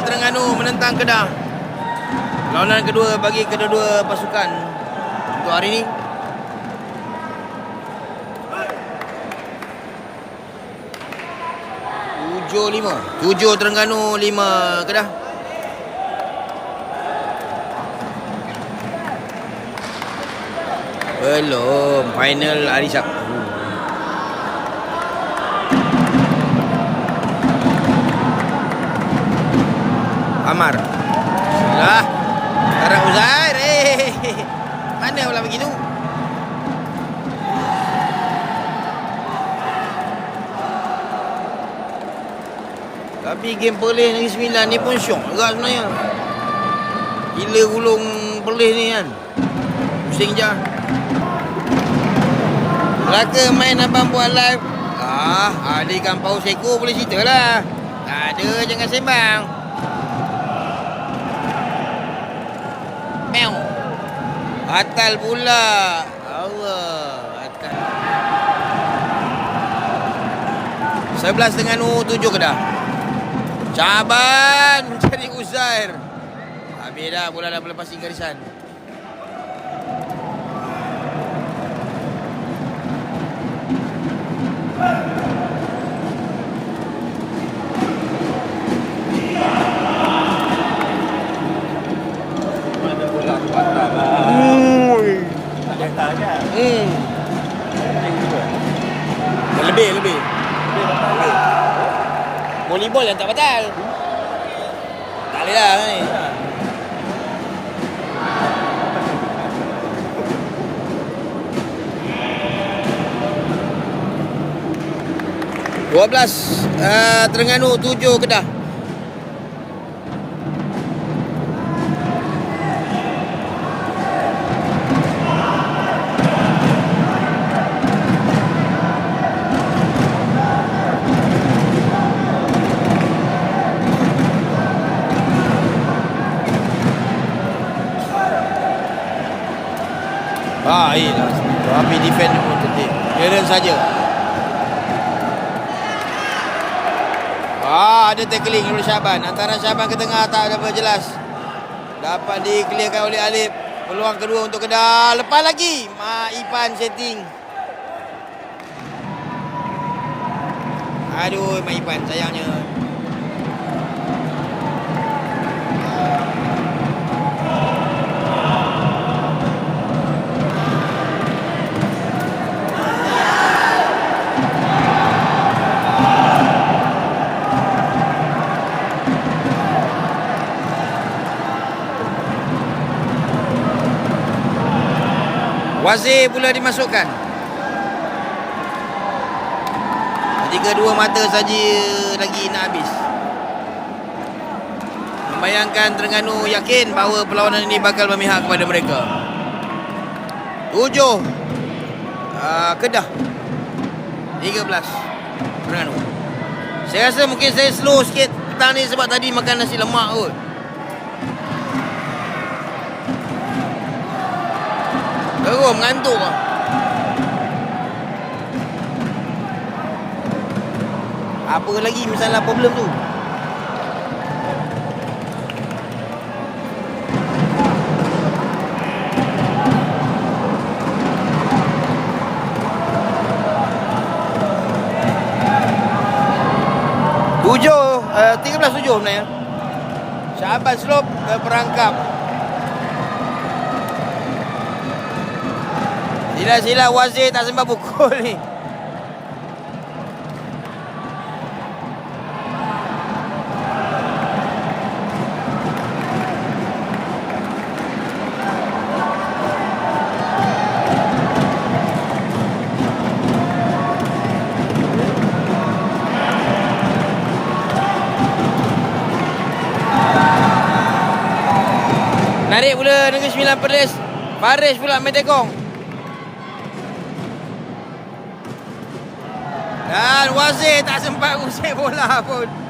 Terengganu menentang Kedah. Lawanan kedua bagi kedua-dua pasukan untuk hari ini. Tujuh lima. Tujuh Terengganu, lima Kedah. Belum. Final hari Amar. Lah. Sekarang Uzair. Eh. Mana pula begitu? Tapi game Perlis Negeri Sembilan ni pun syok juga sebenarnya. Gila gulung Perlis ni kan. Pusing je. Kelaka main abang buat live. Ah, ada ikan paus ekor boleh cerita lah. Tak ada, jangan sembang. Meow. Atal pula. Allah. Atal. 11 dengan U 7 Kedah. Caban mencari Uzair. Habis dah bola dah melepasi garisan. Mana bola patah lah. Ui. Tak patah kan? Hmm. Yang kedua. Lebih, lebih. Dia patah ke? Volleyball yang tak batal. Tak boleh lah ni. Dua belas uh, Terengganu tujuh Kedah. Ah, iyalah. Tapi defend pun tertib. Clearance saja. Ah, ada tackling oleh Syaban. Antara Syaban ke tengah tak ada jelas. Dapat dikliarkan oleh Alif. Peluang kedua untuk Kedah. Lepas lagi. Ma Ipan setting. Aduh, Ma Ipan sayangnya. Wazir pula dimasukkan. Ketika dua mata saja lagi nak habis. Membayangkan Terengganu yakin bahawa perlawanan ini bakal memihak kepada mereka. Tujuh. Uh, Kedah. Tiga belas. Terengganu. Saya rasa mungkin saya slow sikit petang ni sebab tadi makan nasi lemak kot. Gerum mengantuk. Apa lagi masalah problem tu? Tujuh, uh, 13 tujuh sebenarnya. Syahabat Slope terperangkap. Sila-sila wazir tak sempat pukul ni. Narik pula Negeri Sembilan Perlis. Faris pula main tekong. Dan Wazir tak sempat usik bola pun.